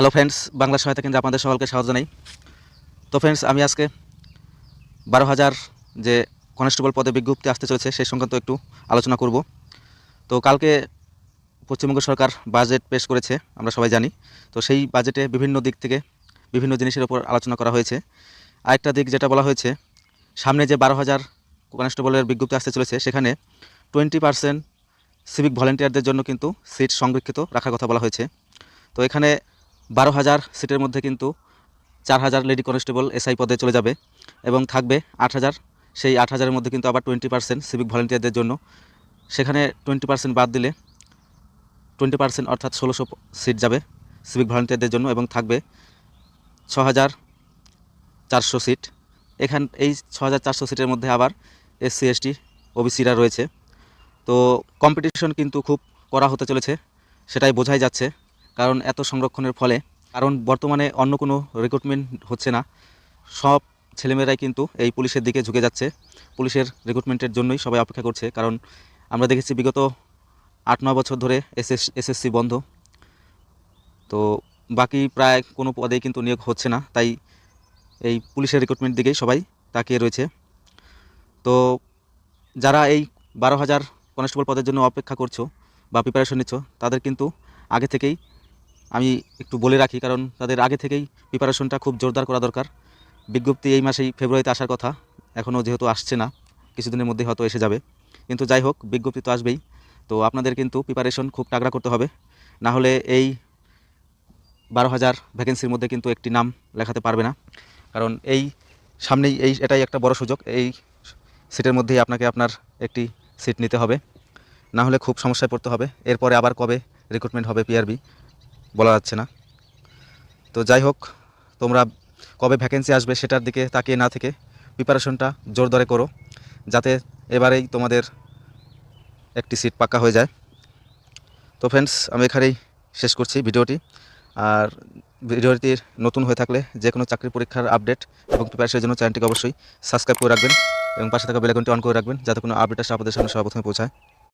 Hello friends Bangla সহায়তা কেন্দ্রে আপনাদের সকলকে স্বাগত জানাই। তো ফ্রেন্ডস আমি আজকে বারো হাজার যে কনস্টেবল পদে বিজ্ঞপ্তি আসতে চলেছে, সেই সংক্রান্ত একটু আলোচনা করব। তো কালকে পশ্চিমবঙ্গ সরকার বাজেট পেশ করেছে, আমরা সবাই জানি। তো সেই বাজেটে বিভিন্ন দিক থেকে বিভিন্ন জিনিসের উপর আলোচনা করা হয়েছে। আরেকটা দিক যেটা বলা হয়েছে, সামনে যে বারো হাজার কনস্টেবলের বিজ্ঞপ্তি আসতে চলেছে, সেখানে টোয়েন্টি পার্সেন্ট সিভিক ভলেন্টিয়ারদের জন্য কিন্তু সিট সংরক্ষিত রাখার কথা বলা হয়েছে। তো এখানে বারো হাজার সিটের মধ্যে কিন্তু চার হাজার লেডি কনস্টেবল এসআই পদে চলে যাবে এবং থাকবে আট হাজার। সেই আট হাজারের মধ্যে কিন্তু আবার টোয়েন্টি পার্সেন্ট সিভিক ভলেন্টিয়ারদের জন্য। সেখানে টোয়েন্টি পার্সেন্ট বাদ দিলে টোয়েন্টি পার্সেন্ট অর্থাৎ ষোলোশো সিট যাবে সিভিক ভলেন্টিয়ারদের জন্য এবং থাকবে ছ হাজার চারশো সিট। এখান এই ছ হাজার চারশো সিটের মধ্যে আবার এসসি, এসটি, ওবিসিরা রয়েছে। তো কম্পিটিশন কিন্তু খুব করা হতে চলেছে, সেটাই বোঝাই যাচ্ছে। কারণ এত সংরক্ষণের ফলে। কারণ বর্তমানে অন্য কোনো রিক্রুটমেন্ট হচ্ছে না। সব ছেলেমেয়েরাই কিন্তু এই পুলিশের দিকে ঝুঁকে যাচ্ছে। পুলিশের রিক্রুটমেন্টের জন্যই সবাই অপেক্ষা করছে। কারণ আমরা দেখেছি বিগত আট নয় বছর ধরে এসএস, এসএসসি বন্ধ। তো বাকি প্রায় কোনো পদেই কিন্তু নিয়োগ হচ্ছে না। তাই এই পুলিশের রিক্রুটমেন্ট দিকেই সবাই তাকিয়ে রয়েছে। তো যারা এই বারো হাজার কনস্টেবল পদের জন্য অপেক্ষা করছ বা প্রিপারেশন নিচ্ছ, তাদের কিন্তু আগে থেকেই আমি একটু বলে রাখি, কারণ তাদের আগে থেকেই প্রিপারেশনটা খুব জোরদার করা দরকার। বিজ্ঞপ্তি এই মাসেই ফেব্রুয়ারিতে আসার কথা, এখনও যেহেতু আসছে না, কিছুদিনের মধ্যে হয়তো এসে যাবে। কিন্তু যাই হোক, বিজ্ঞপ্তি তো আসবেই। তো আপনাদের কিন্তু প্রিপারেশন খুব তাগড়া করতে হবে। না হলে এই বারো হাজার ভ্যাকেন্সির মধ্যে কিন্তু একটি নাম লেখাতে পারবে না। কারণ এই সামনেই এই, এটাই একটা বড় সুযোগ। এই সিটের মধ্যেই আপনাকে আপনার একটি সিট নিতে হবে। না হলে খুব সমস্যায় পড়তে হবে। এরপরে আবার কবে রিক্রুটমেন্ট হবে পিআরবি বলা যাচ্ছে না। তো যাই হোক, তোমরা কবে ভ্যাকেন্সি আসবে সেটার দিকে তাকিয়ে না থেকে প্রিপারেশনটা জোরদারে করো, যাতে এবারেই তোমাদের একটি সিট পাক্কা হয়ে যায়। তো ফ্রেন্ডস আমি এখানেই শেষ করছি ভিডিওটি। আর ভিডিওটি নতুন হয়ে থাকলে যে কোনো চাকরি পরীক্ষার আপডেট এবং প্রিপারেশনের জন্য চ্যানেলটিকে অবশ্যই সাবস্ক্রাইব করে রাখবেন এবং পাশে থাকা বেলাইকনটি অন করে রাখবেন, যাতে কোনো আপডেট আসে আপনাদের সামনে সর্বপ্রথমে পৌঁছায়।